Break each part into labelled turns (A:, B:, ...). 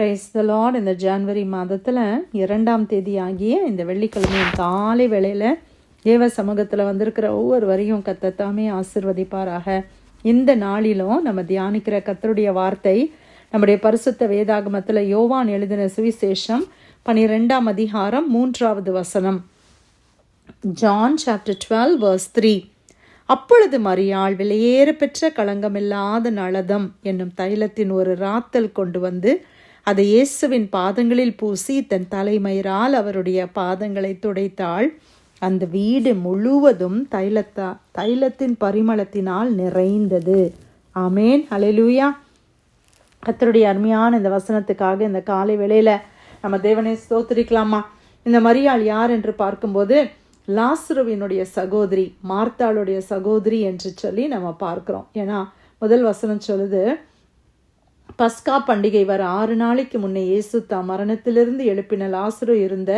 A: Price the Lord இந்த January மாதத்தில் இரண்டாம் தேதி ஆகிய இந்த வெள்ளிக்கிழமையின் காலை வேளையில் தேவ சமூகத்தில் வந்திருக்கிற ஒவ்வொரு வரையும் கத்தத்தாமே ஆசிர்வதிப்பாராக. இந்த நாளிலும் நம்ம தியானிக்கிற கத்தருடைய வார்த்தை நம்முடைய பரிசுத்த வேதாகமத்தில் யோவான் எழுதின சுவிசேஷம் பனிரெண்டாம் அதிகாரம் மூன்றாவது வசனம். John chapter twelve verse three அப்பொழுது மரியாள் விலையேற பெற்ற களங்கமில்லாத நளதம் என்னும் தைலத்தின் ஒரு ராத்தல் கொண்டு வந்து அதை இயேசுவின் பாதங்களில் பூசி தன் தலைமயிரால் அவருடைய பாதங்களை துடைத்தாள். அந்த வீடு முழுவதும் தைலத்தா தைலத்தின் பரிமளத்தினால் நிறைந்தது. ஆமேன். ஹalleluya. கத்தருடைய அருமையான இந்த வசனத்துக்காக இந்த காலை வேளையில் நம்ம தேவனை ஸ்தோத்திரிக்கலாமா? இந்த மரியாள் யார் என்று பார்க்கும்போது லாஸ்ருவினுடைய சகோதரி மார்த்தாளுடைய சகோதரி என்று சொல்லி நம்ம பார்க்குறோம். ஏன்னா முதல் வசனம் சொல்லுது பஸ்கா பண்டிகை வர ஆறு நாளைக்கு முன்னே இயேசு தாம் மரணத்திலிருந்து எழுப்பின லாசரு இருந்த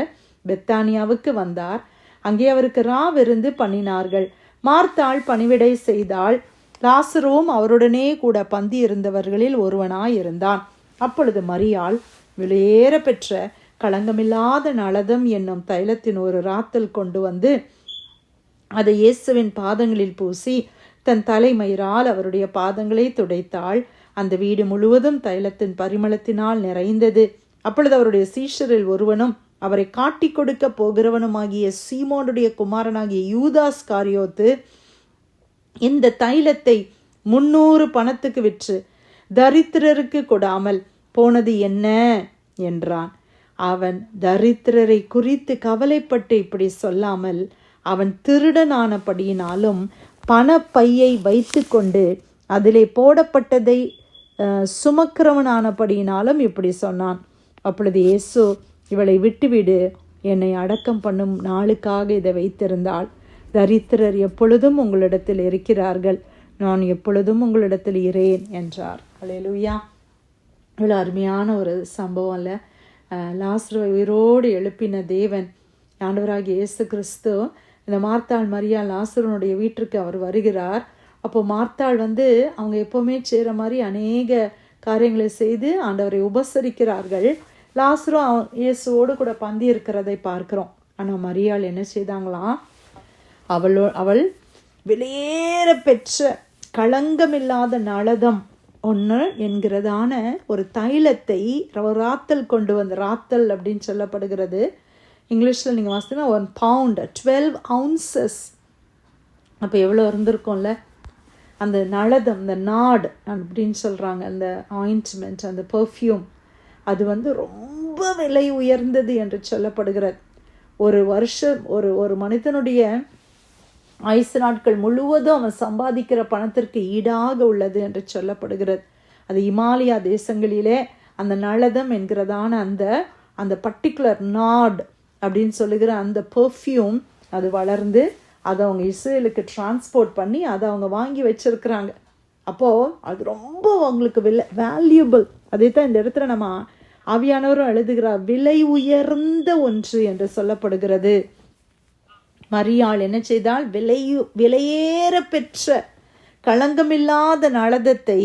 A: பெத்தானியாவுக்கு வந்தார். அங்கே அவருக்கு ராவிருந்து பண்ணினார்கள். மார்த்தாள் பணிவிடை செய்தால் லாசருவும் அவருடனே கூட பந்தி இருந்தவர்களில் ஒருவனாயிருந்தான். அப்பொழுது மரியாள் விலையேற பெற்ற களங்கமில்லாத நலதம் என்னும் தைலத்தின் ஒரு ராத்தல் கொண்டு வந்து அதை இயேசுவின் பாதங்களில் பூசி தன் தலைமயிரால் அவருடைய பாதங்களை துடைத்தாள். அந்த வீடு முழுவதும் தைலத்தின் பரிமளத்தினால் நிறைந்தது. அப்பொழுது அவருடைய சீஷரில் ஒருவனும் அவரை காட்டி கொடுக்க போகிறவனுமாகிய சீமோனுடைய குமாரனாகிய யூதாஸ் காரியோத்து இந்த தைலத்தை முன்னூறு பணத்துக்கு விற்று தரித்திரருக்கு கொடாமல் போனது என்ன? என்றான். அவன் தரித்திரரை குறித்து கவலைப்பட்டு இப்படி சொல்லாமல் அவன் திருடனானபடியினாலும் பணப்பையை வைத்துக்கொண்டு அதிலே போடப்பட்டதை சுமக்கிறவனானபடியினாலும் இப்படி சொன்னான். அப்பொழுது இயேசு இவளை விட்டுவிடு என்னை அடக்கம் பண்ணும் நாளுக்காக இதை வைத்திருந்தாள். தரித்திரர் எப்பொழுதும் உங்களிடத்தில் இருக்கிறார்கள். நான் எப்பொழுதும் உங்களிடத்தில் இரேன் என்றார். அலையலுயா இவ்வளோ அருமையான ஒரு சம்பவம் இல்லை. லாஸ்ருவை உயிரோடு எழுப்பின தேவன் ஆண்டவராகிய இயேசு கிறிஸ்து இந்த மார்த்தாள் மரியா லாசருனுடைய வீட்டிற்கு அவர் வருகிறார். அப்போ மார்த்தாள் வந்து அவங்க எப்போவுமே செய்கிற மாதிரி அநேக காரியங்களை செய்து ஆண்டவரை உபசரிக்கிறார்கள். லாசரும் இயேசுவோடு கூட பந்தி இருக்கிறதை பார்க்குறோம். ஆனால் மரியாள் என்ன செய்தாங்களாம் அவளோ அவள் வெளியேற பெற்ற களங்கமில்லாத நளதம் ஒன்று என்கிறதான ஒரு தைலத்தை ராத்தல் கொண்டு வந்த ராத்தல் அப்படின்னு சொல்லப்படுகிறது. இங்கிலீஷில் நீங்கள் வாசித்தீங்கன்னா ஒன் பவுண்ட் டுவெல் அவுன்சஸ் அப்போ எவ்வளோ இருந்திருக்கும்ல? அந்த நளதம் அந்த நாடு அப்படின்னு சொல்கிறாங்க அந்த ஆயின்ட்மெண்ட் அந்த பர்ஃப்யூம் அது வந்து ரொம்ப விலை உயர்ந்தது என்று சொல்லப்படுகிறது. ஒரு வருஷம் ஒரு ஒரு மனிதனுடைய ஆயுசு நாட்கள் முழுவதும் அவன் சம்பாதிக்கிற பணத்திற்கு ஈடாக உள்ளது என்று சொல்லப்படுகிறது. அது இமாலயா தேசங்களிலே அந்த நளதம் என்கிறதான அந்த அந்த பர்டிகுலர் நாட் அப்படின்னு சொல்லுகிற அந்த பர்ஃப்யூம் அது வளர்ந்து அதை அவங்க இஸ்ரேலுக்கு டிரான்ஸ்போர்ட் பண்ணி அதை அவங்க வாங்கி வச்சிருக்கிறாங்க. அப்போது அது ரொம்ப அவங்களுக்கு விலை வேல்யூபிள் அதே தான் இந்த இடத்துல நம்ம ஆவியானவரும் எழுதுகிறார். விலை உயர்ந்த ஒன்று என்று சொல்லப்படுகிறது. மரியாள் என்ன செய்தால் விலையு விலையேற பெற்ற களங்கமில்லாத நலதத்தை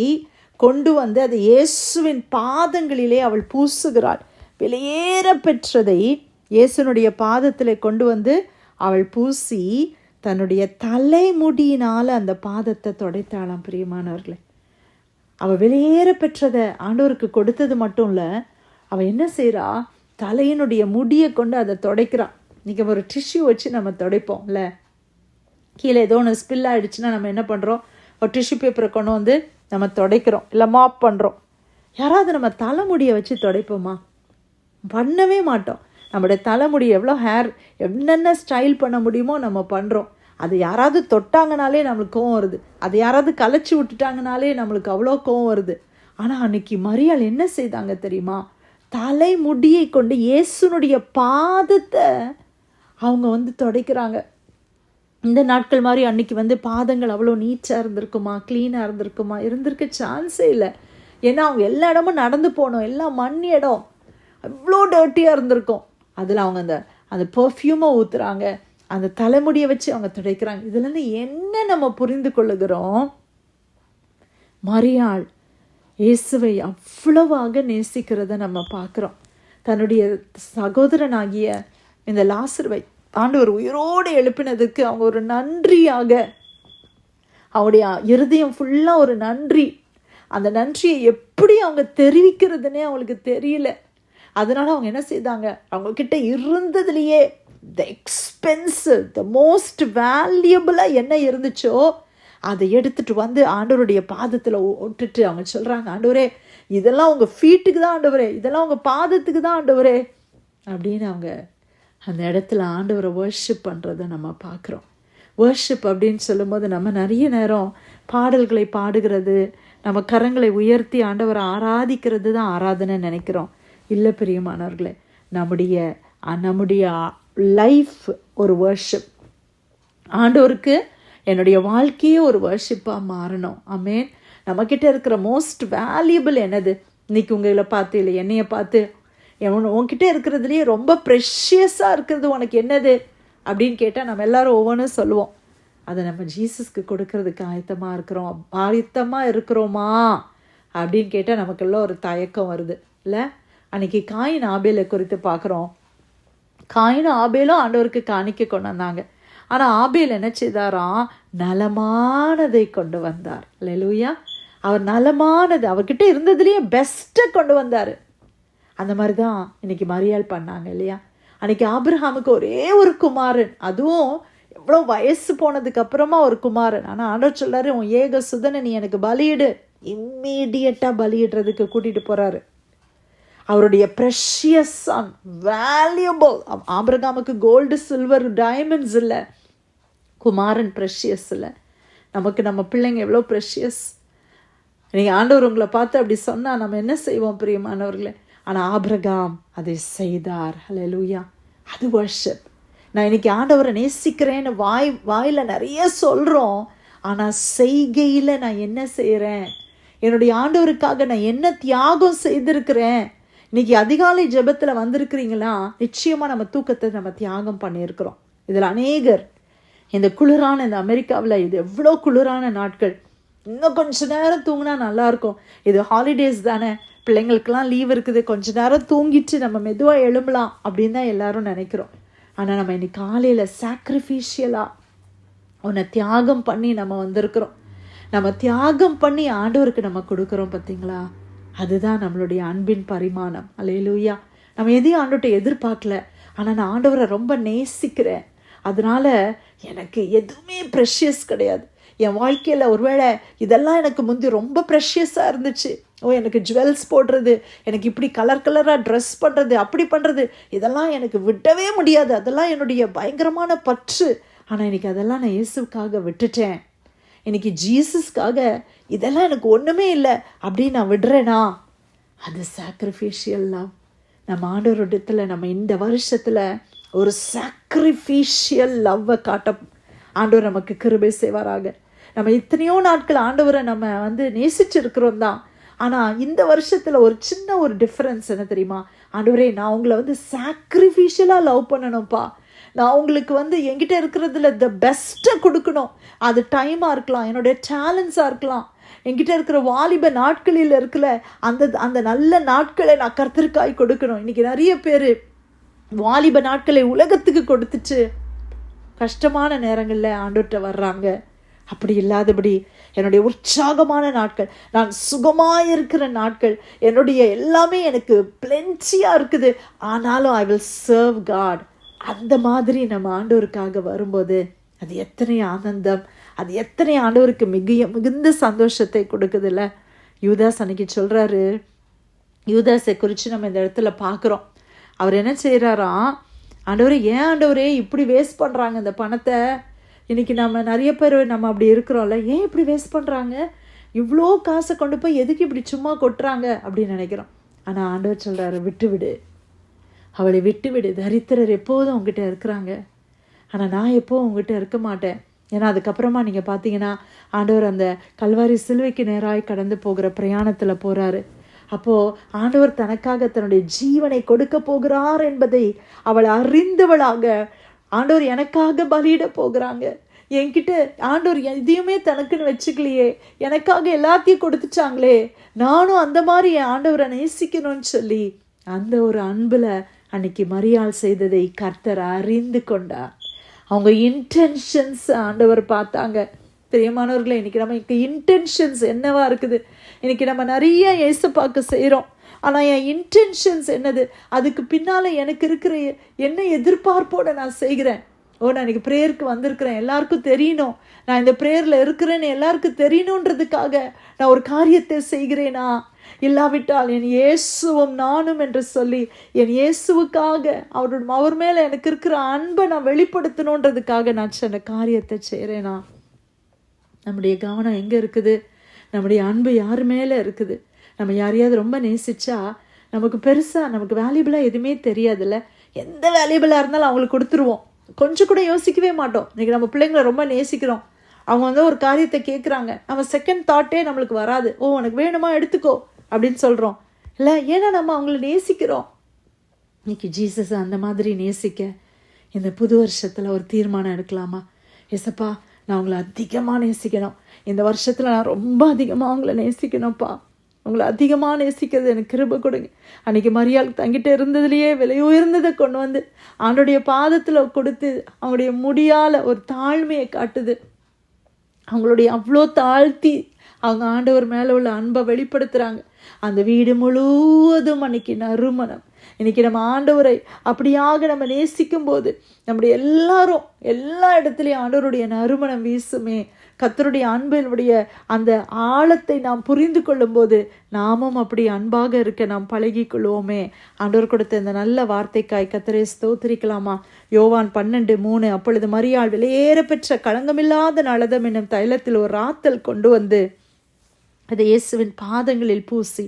A: கொண்டு வந்து அதை இயேசுவின் பாதங்களிலே அவள் பூசுகிறாள். விலையேற பெற்றதை இயேசுனுடைய பாதத்தில் கொண்டு வந்து அவள் பூசி தன்னுடைய தலைமுடியினால் அந்த பாதத்தை தொடைத்தாளாம் பிரியமானவர்களே. அவள் வெளியேற பெற்றதை ஆண்டவருக்கு கொடுத்தது மட்டும் இல்லை அவள் என்ன செய்கிறா தலையினுடைய முடியை கொண்டு அதை தொடைக்கிறான் இன்றைக்கி ஒரு டிஷ்யூ வச்சு நம்ம துடைப்போம்ல கீழே ஏதோ ஒன்று ஸ்பில் ஆகிடுச்சுன்னா நம்ம என்ன பண்ணுறோம் ஒரு டிஷ்யூ பேப்பரை கொண்டு வந்து நம்ம துடைக்கிறோம் இல்லை மாப் பண்ணுறோம் யாராவது நம்ம தலைமுடியை வச்சு துடைப்போமா? பண்ணவே மாட்டோம். நம்மளுடைய தலைமுடி எவ்வளோ ஹேர் என்னென்ன ஸ்டைல் பண்ண முடியுமோ நம்ம பண்ணுறோம் அது யாராவது தொட்டாங்கனாலே நம்மளுக்கு கோவம் வருது. அது யாராவது கலைச்சி விட்டுட்டாங்கனாலே நம்மளுக்கு அவ்வளோ கோவம் வருது. ஆனால் அன்னைக்கு மரியாள் என்ன செய்தாங்க தெரியுமா? தலைமுடியை கொண்டு இயேசுனுடைய பாதத்தை அவங்க வந்து துடைக்கிறாங்க. இந்த நாட்கள் மாதிரி அன்னைக்கு வந்து பாதங்கள் அவ்வளோ நீட்டாக இருந்திருக்குமா? க்ளீனாக இருந்திருக்குமா? இருந்திருக்க சான்ஸே இல்லை. ஏன்னா அவங்க எல்லா இடமும் நடந்து போனோம். எல்லாம் மண் இடம் அவ்வளோ டர்ட்டியாக இருந்திருக்கும். அதில் அவங்க அந்த அந்த பர்ஃப்யூமை ஊற்றுறாங்க அந்த தலைமுடியை வச்சு அவங்க துடைக்கிறாங்க. இதுலேருந்து என்ன நம்ம புரிந்து கொள்ளுகிறோம்? மரியாள் இயேசுவை அவ்வளவாக நேசிக்கிறத நம்ம பார்க்குறோம். தன்னுடைய சகோதரனாகிய இந்த லாசருவை ஆண்டவர் உயிரோடு எழுப்பினதுக்கு அவங்க ஒரு நன்றியாக அவருடைய இருதயம் ஃபுல்லாக ஒரு நன்றி. அந்த நன்றியை எப்படி அவங்க தெரிவிக்கிறதுனே அவங்களுக்கு தெரியல. அதனால் அவங்க என்ன செய்தாங்க? அவங்கக்கிட்ட இருந்ததுலேயே த எக்ஸ்பென்சிவ் த மோஸ்ட் வேல்யூபிளாக என்ன இருந்துச்சோ அதை எடுத்துகிட்டு வந்து ஆண்டவருடைய பாதத்தில் விட்டுட்டு அவங்க சொல்கிறாங்க ஆண்டவரே இதெல்லாம் உங்கள் ஃபீட்டுக்கு தான் ஆண்டவரே இதெல்லாம் உங்கள் பாதத்துக்கு தான் ஆண்டவரே அப்படின்னு அவங்க அந்த இடத்துல ஆண்டவரை வர்ஷிப் பண்ணுறதை நம்ம பார்க்குறோம். வர்ஷிப் அப்படின்னு சொல்லும்போது நம்ம நிறைய நேரம் பாடல்களை பாடுகிறது நம்ம கரங்களை உயர்த்தி ஆண்டவரை ஆராதிக்கிறது தான் ஆராதனை நினைக்கிறோம். இல்லை பிரியமானவர்களே நம்முடைய நம்முடைய லைஃப் ஒரு வர்ஷிப் ஆண்டோருக்கு என்னுடைய வாழ்க்கையே ஒரு வர்ஷிப்பாக மாறணும். அமேன் நம்மக்கிட்ட இருக்கிற மோஸ்ட் வேல்யூபிள் என்னது? இன்னைக்கு உங்களை பார்த்து இல்லை என்னையை பார்த்து எவன் உன்கிட்ட இருக்கிறதுலையே ரொம்ப ப்ரெஷியஸாக இருக்கிறது உனக்கு என்னது? அப்படின்னு கேட்டால் நம்ம எல்லோரும் ஒவ்வொன்றும் சொல்லுவோம். அதை நம்ம ஜீசஸ்க்கு கொடுக்கறதுக்கு ஆயத்தமாக இருக்கிறோம். ஆயத்தமாக இருக்கிறோமா? அப்படின்னு கேட்டால் நமக்கெல்லாம் ஒரு தயக்கம் வருது. இல்லை? அன்னைக்கு காயின் ஆபேலை குறித்து பார்க்குறோம். காயினும் ஆபேலும் ஆண்டவருக்கு காணிக்க கொண்டு வந்தாங்க. ஆனால் ஆபேல் என்ன செய்தாராம்? நலமானதை கொண்டு வந்தார். லெலுயா அவர் நலமானது அவர்கிட்ட இருந்ததுலேயே பெஸ்ட்டை கொண்டு வந்தார். அந்த மாதிரி தான் இன்னைக்கு மரியாள் பண்ணாங்க இல்லையா? அன்னைக்கு ஆபிரஹாமுக்கு ஒரே ஒரு குமாரன். அதுவும் எவ்வளோ வயசு போனதுக்கு அப்புறமா ஒரு குமாரன். ஆனால் ஆண்டவர் சொல்லாரு உன் ஏக சுதனை நீ எனக்கு பலியிடு. இம்மீடியட்டாக பலியிடுறதுக்கு கூட்டிகிட்டு போகிறாரு அவருடைய ப்ரெஷியஸ் சன் வேல்யூபிள் ஆபிரகாமுக்கு கோல்டு சில்வர் டைமண்ட்ஸ் இல்லை. குமாரன் ப்ரெஷியஸ் இல்லை. நமக்கு நம்ம பிள்ளைங்க எவ்வளோ ப்ரெஷியஸ் நீங்கள் ஆண்டவர் உங்களை பார்த்து அப்படி சொன்னால் நம்ம என்ன செய்வோம் பிரியமானவர்களே ஆனால் ஆபிரகாம் அதை செய்தார். ஹalleluya அது வர்ஷிப் நான் இன்னைக்கு ஆண்டவரை நேசிக்கிறேன்னு வாய் வாயில் நிறைய சொல்கிறோம் ஆனால் செய்கையில் நான் என்ன செய்கிறேன் என்னுடைய ஆண்டவருக்காக நான் என்ன தியாகம் செய்திருக்கிறேன்? இன்னைக்கு அதிகாலை ஜெபத்தில் வந்திருக்கிறீங்களா? நிச்சயமாக நம்ம தூக்கத்தை நம்ம தியாகம் பண்ணியிருக்கிறோம். இதில் அநேகர் இந்த குளிரான இந்த அமெரிக்காவில் இது எவ்வளோ குளிரான நாட்கள். இன்னும் கொஞ்ச நேரம் தூங்கினா நல்லாயிருக்கும். இது ஹாலிடேஸ் தானே. பிள்ளைங்களுக்கெல்லாம் லீவ் இருக்குது. கொஞ்ச நேரம் தூங்கிட்டு நம்ம மெதுவாக எழும்பலாம் அப்படின்னு தான் எல்லாரும் நினைக்கிறோம். ஆனால் நம்ம இன்னைக்கு காலையில் சாக்ரிஃபிஷியலாக உன்னை தியாகம் பண்ணி நம்ம வந்திருக்கிறோம். நம்ம தியாகம் பண்ணி ஆண்டவருக்கு நம்ம கொடுக்குறோம் பார்த்தீங்களா? அதுதான் நம்மளுடைய அன்பின் பரிமாணம். அலையலூயா நம்ம எதையும் ஆண்டவர்கிட்ட எதிர்பார்க்கல. ஆனால் நான் ஆண்டவரை ரொம்ப நேசிக்கிறேன். அதனால் எனக்கு எதுவுமே ப்ரெஷியஸ் கிடையாது. என் வாழ்க்கையில் ஒருவேளை இதெல்லாம் எனக்கு முந்தி ரொம்ப ப்ரெஷியஸாக இருந்துச்சு. ஓ எனக்கு ஜுவல்ஸ் போடுறது எனக்கு இப்படி கலர் கலராக ட்ரெஸ் பண்ணுறது அப்படி பண்ணுறது இதெல்லாம் எனக்கு விடவே முடியாது. அதெல்லாம் என்னுடைய பயங்கரமான பற்று. ஆனால் இன்றைக்கி அதெல்லாம் நான் இயேசுக்காக விட்டுட்டேன். இன்னைக்கு ஜீசஸ்க்காக இதெல்லாம் எனக்கு ஒன்றுமே இல்லை அப்படின்னு நான் விடுறேனா? அது சாக்ரிஃபிஷியல் லவ் நம்ம ஆண்டவரிடத்தில் நம்ம இந்த வருஷத்தில் ஒரு சாக்ரிஃபிஷியல் லவ்வை காட்ட ஆண்டவர் நமக்கு கிருபை செய்வாராக. நம்ம எத்தனையோ நாட்கள் ஆண்டவரை நம்ம வந்து நேசிச்சிருக்கிறோம் தான். ஆனால் இந்த வருஷத்தில் ஒரு சின்ன ஒரு டிஃப்ரென்ஸ் என்ன தெரியுமா? ஆண்டவரே நான் உங்களை வந்து சாக்ரிஃபிஷியலாக லவ் பண்ணணும்ப்பா. நான் உங்களுக்கு வந்து என்கிட்ட இருக்கிறதுல த பெஸ்ட்டை கொடுக்கணும். அது டைமாக இருக்கலாம் என்னுடைய டேலண்ட்ஸாக இருக்கலாம். என்கிட்ட இருக்கிற வாலிப நாட்களில் இருக்கல அந்த அந்த நல்ல நாட்களை நான் கருத்திற்காய் கொடுக்கணும். இன்றைக்கி நிறைய பேர் வாலிப நாட்களை உலகத்துக்கு கொடுத்துட்டு கஷ்டமான நேரங்களில் ஆண்டோட்ட வர்றாங்க. அப்படி இல்லாதபடி என்னுடைய உற்சாகமான நாட்கள் நான் சுகமாக இருக்கிற நாட்கள் என்னுடைய எல்லாமே எனக்கு பிளென்சியாக இருக்குது. ஆனாலும் ஐ வில் சர்வ் காட் அந்த மாதிரி நம்ம ஆண்டவருக்காக வரும்போது அது எத்தனை ஆனந்தம் அது எத்தனை ஆண்டவருக்கு மிக மிகுந்த சந்தோஷத்தை கொடுக்குதுல்ல? யூதாஸ் அன்னைக்கு சொல்கிறாரு யூதாஸை குறித்து நம்ம இந்த இடத்துல பார்க்குறோம். அவர் என்ன செய்கிறாராம் ஆண்டவரே ஏன் ஆண்டவரே இப்படி வேஸ்ட் பண்ணுறாங்க இந்த பணத்தை? இன்னைக்கு நம்ம நிறைய பேர் நம்ம அப்படி இருக்கிறோம்ல ஏன் இப்படி வேஸ்ட் பண்ணுறாங்க இவ்வளோ காசை கொண்டு போய் எதுக்கு இப்படி சும்மா கொட்டுறாங்க அப்படின்னு நினைக்கிறோம். ஆனால் ஆண்டவர் சொல்கிறாரு விட்டு விடு அவளை விட்டுவிடு. தரித்திரர் எப்போதும் உங்ககிட்ட இருக்கிறாங்க. ஆனால் நான் எப்போவும் உங்ககிட்ட இருக்க மாட்டேன். ஏன்னா அதுக்கப்புறமா நீங்கள் பார்த்தீங்கன்னா ஆண்டவர் அந்த கல்வாரி சிலுவைக்கு நேராய் கடந்து போகிற பிரயாணத்தில் போகிறாரு அப்போது ஆண்டவர் தனக்காக தன்னுடைய ஜீவனை கொடுக்க போகிறார் என்பதை அவள் அறிந்தவளாக ஆண்டவர் எனக்காக பலியிட போகிறாங்க. என்கிட்ட ஆண்டவர் எதையுமே தனக்குன்னு வச்சுக்கலையே. எனக்காக எல்லாத்தையும் கொடுத்துச்சாங்களே நானும் அந்த மாதிரி என் ஆண்டவரை நேசிக்கணும்னு சொல்லி அந்த ஒரு அன்பில் அன்னைக்கு மரியாள் செய்ததை கர்த்தர் அறிந்து கொண்டார். அவங்க இன்டென்ஷன்ஸ் ஆண்டவர் பார்த்தாங்க. பிரியமானவர்களே இன்னைக்கு நம்ம இன்டென்ஷன்ஸ் என்னவா இருக்குது? இன்னைக்கு நம்ம நிறைய ஏசப்பாக்கு செய்கிறோம் ஆனால் என் இன்டென்ஷன்ஸ் என்னது? அதுக்கு பின்னால் எனக்கு இருக்கிற என்ன எதிர்பார்ப்போடு நான் செய்கிறேன்? ஓ நான் இன்னைக்கு ப்ரேயருக்கு வந்திருக்கிறேன். எல்லாருக்கும் தெரியணும். நான் இந்த ப்ரேயரில் இருக்கிறேன்னு எல்லாருக்கும் தெரியணுன்றதுக்காக நான் ஒரு காரியத்தை செய்கிறேனா? இல்லாவிட்டால் என் இயேசுவும் நானும் என்று சொல்லி என் இயேசுவுக்காக அவரோட அவர் மேலே எனக்கு இருக்கிற அன்பை நான் வெளிப்படுத்தணுன்றதுக்காக நான் சொன்ன காரியத்தை செய்கிறேனா? நம்முடைய கவனம் எங்கே இருக்குது? நம்முடைய அன்பு யார் மேலே இருக்குது? நம்ம யாரையாவது ரொம்ப நேசிச்சா நமக்கு பெருசாக நமக்கு வேல்யூபிளாக எதுவுமே தெரியாதுல்ல? எந்த வேல்யூபிளாக இருந்தாலும் அவங்களுக்கு கொடுத்துருவோம். கொஞ்சம் கூட யோசிக்கவே மாட்டோம். இன்றைக்கி நம்ம பிள்ளைங்களை ரொம்ப நேசிக்கிறோம். அவங்க வந்து ஒரு காரியத்தை கேட்குறாங்க நம்ம செகண்ட் தாட்டே நம்மளுக்கு வராது. ஓ உனக்கு வேணுமா எடுத்துக்கோ. அப்படின்னு சொல்கிறோம் இல்லை ஏன்னா நம்ம அவங்கள நேசிக்கிறோம். இன்னைக்கு ஜீசஸ் அந்த மாதிரி நேசிக்க இந்த புது வருஷத்தில் ஒரு தீர்மானம் எடுக்கலாமா? எசப்பா நான் உங்களை அதிகமாக நேசிக்கணும். இந்த வருஷத்தில் நான் ரொம்ப அதிகமாக அவங்கள நேசிக்கணும்ப்பா. உங்களை அதிகமாக நேசிக்கிறது எனக்கு கிருப கொடுங்க. அன்றைக்கி மரியாள் தங்கிட்ட இருந்ததுலேயே விலை உயர்ந்ததை கொண்டு வந்து அவனுடைய பாதத்தில் கொடுத்து அவங்களுடைய முடியால் ஒரு தாழ்மையை காட்டுது. அவங்களுடைய அவ்வளோ தாழ்த்தி அவங்க ஆண்டவர் மேலே உள்ள அன்பை வெளிப்படுத்துகிறாங்க அந்த வீடு முழுவதும் அன்னைக்கு நறுமணம். இன்னைக்கு நம்ம ஆண்டவரை அப்படியாக நம்ம நேசிக்கும் போது நம்முடைய எல்லாரும் எல்லா இடத்துலையும் ஆண்டவருடைய நறுமணம் வீசுமே. கத்தருடைய அன்பினுடைய அந்த ஆழத்தை நாம் புரிந்து கொள்ளும்போது நாமும் அப்படி அன்பாக இருக்க நாம் பழகி கொள்வோமே ஆண்டவர் கொடுத்த இந்த நல்ல வார்த்தைக்காய் கத்தரை ஸ்தோத்திரிக்கலாமா? யோவான் பன்னெண்டு மூணு அப்பொழுது மரியாள் வெளியேற பெற்ற களங்கமில்லாத நலதம் என்னும் தைலத்தில் ஒரு ராத்தல் கொண்டு வந்து அதை இயேசுவின் பாதங்களில் பூசி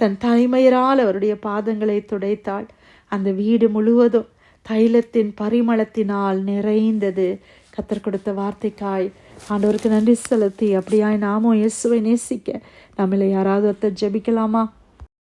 A: தன் தலைமையரால் அவருடைய பாதங்களை துடைத்தாள். அந்த வீடு முழுவதும் தைலத்தின் பரிமளத்தினால் நிறைந்தது. கத்தர் கொடுத்த வார்த்தைக்காய் ஆண்டவருக்கு நன்றி செலுத்தி அப்படியாய் நாமும் இயேசுவை நேசிக்க நம்மளை யாராவது ஒருத்தர் ஜெபிக்கலாமா?